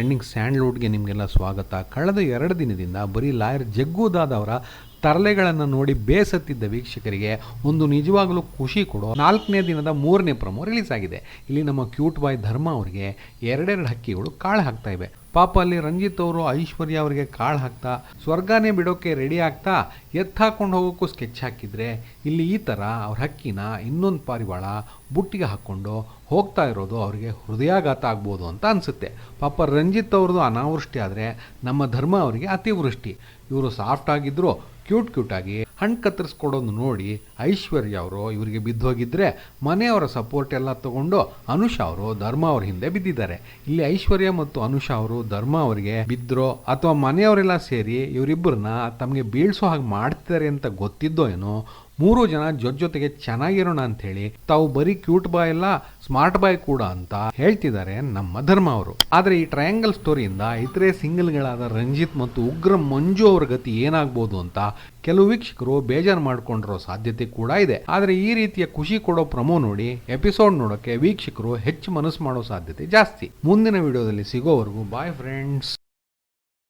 Trending ಸ್ಯಾಂಡ್ಲ್ವುಡ್ಗೆ ನಿಮಗೆಲ್ಲ ಸ್ವಾಗತ. ಕಳೆದ ಎರಡು ದಿನದಿಂದ ಬರೀ ಲಾಯರ್ ಜಗ್ಗುದಾದವರ ತರಲೆಗಳನ್ನು ನೋಡಿ ಬೇಸತ್ತಿದ್ದ ವೀಕ್ಷಕರಿಗೆ ಒಂದು ನಿಜವಾಗಲೂ ಖುಷಿ ಕೊಡೋ ನಾಲ್ಕನೇ ದಿನದ ಮೂರನೇ ಪ್ರಮೋ ರಿಲೀಸ್ ಆಗಿದೆ. ಇಲ್ಲಿ ನಮ್ಮ ಕ್ಯೂಟ್ ಬಾಯ್ ಧರ್ಮ ಅವರಿಗೆ ಎರಡೆರಡು ಹಕ್ಕಿಗಳು ಕಾಳು ಹಾಕ್ತಾ ಇವೆ. ಪಾಪ ಅಲ್ಲಿ ರಂಜಿತ್ ಅವರು, ಐಶ್ವರ್ಯ ಅವರಿಗೆ ಕಾಳು ಹಾಕ್ತಾ, ಸ್ವರ್ಗನೇ ಬಿಡೋಕೆ ರೆಡಿ ಆಗ್ತಾ ಎತ್ತಾಕೊಂಡು ಹೋಗೋಕ್ಕೂ ಸ್ಕೆಚ್ ಹಾಕಿದ್ರೆ ಇಲ್ಲಿ ಈ ಥರ ಅವ್ರ ಹಕ್ಕಿನ ಇನ್ನೊಂದು ಪಾರಿವಾಳ ಬುಟ್ಟಿಗೆ ಹಾಕ್ಕೊಂಡು ಹೋಗ್ತಾ ಇರೋದು ಅವರಿಗೆ ಹೃದಯಾಘಾತ ಆಗ್ಬೋದು ಅಂತ ಅನಿಸುತ್ತೆ. ಪಾಪ ರಂಜಿತ್ ಅವ್ರದ್ದು ಅನಾವೃಷ್ಟಿ ಆದರೆ ನಮ್ಮ ಧರ್ಮ ಅವರಿಗೆ ಅತಿವೃಷ್ಟಿ. ಇವರು ಸಾಫ್ಟ್ ಆಗಿದ್ರು ಕ್ಯೂಟ್ ಕ್ಯೂಟಾಗಿ ಹಣ್ಣು ಕತ್ತರಿಸ್ಕೊಡೋದು ನೋಡಿ ಐಶ್ವರ್ಯ ಅವರು ಇವರಿಗೆ ಬಿದ್ದೋಗಿದ್ರೆ ಮನೆಯವರ ಸಪೋರ್ಟ್ ಎಲ್ಲ ತಗೊಂಡು ಅನುಷ ಅವರು, ಧರ್ಮ ಅವ್ರ ಹಿಂದೆ ಬಿದ್ದಿದ್ದಾರೆ. ಇಲ್ಲಿ ಐಶ್ವರ್ಯ ಮತ್ತು ಅನುಷಾ ಅವರು, ಧರ್ಮ ಅವರಿಗೆ ಬಿದ್ರೋ ಅಥವಾ ಮನೆಯವರೆಲ್ಲ ಸೇರಿ ಇವರಿಬ್ಬರನ್ನ ತಮಗೆ ಬೀಳ್ಸೋ ಹಾಗೆ ಮಾಡ್ತಿದ್ದಾರೆ ಅಂತ ಗೊತ್ತಿದ್ದೋ ಏನೋ ಮೂರು ಜನ ಜೊತೆ ಜೊತೆಗೆ ಚೆನ್ನಾಗಿರೋಣ ಅಂತ ಹೇಳಿ ತಾವು ಬರೀ ಕ್ಯೂಟ್ ಬಾಯ್ ಅಲ್ಲ, ಸ್ಮಾರ್ಟ್ ಬಾಯ್ ಕೂಡ ಅಂತ ಹೇಳ್ತಿದ್ದಾರೆ ನಮ್ಮ ಧರ್ಮ ಅವರು. ಆದ್ರೆ ಈ ಟ್ರಯಾಂಗಲ್ ಸ್ಟೋರಿಯಿಂದ ಇತರೆ ಸಿಂಗಲ್ಗಳಾದ ರಂಜಿತ್ ಮತ್ತು ಉಗ್ರ ಮಂಜು ಅವರ ಗತಿ ಏನಾಗ್ಬೋದು ಅಂತ ಕೆಲವು ವೀಕ್ಷಕರು ಬೇಜಾರು ಮಾಡ್ಕೊಂಡಿರೋ ಸಾಧ್ಯತೆ ಕೂಡ ಇದೆ. ಆದ್ರೆ ಈ ರೀತಿಯ ಖುಷಿ ಕೊಡೋ ಪ್ರಮೋ ನೋಡಿ ಎಪಿಸೋಡ್ ನೋಡೋಕೆ ವೀಕ್ಷಕರು ಹೆಚ್ಚು ಮನಸ್ಸು ಮಾಡೋ ಸಾಧ್ಯತೆ ಜಾಸ್ತಿ. ಮುಂದಿನ ವಿಡಿಯೋದಲ್ಲಿ ಸಿಗೋವರೆಗೂ ಬಾಯ್ ಫ್ರೆಂಡ್ಸ್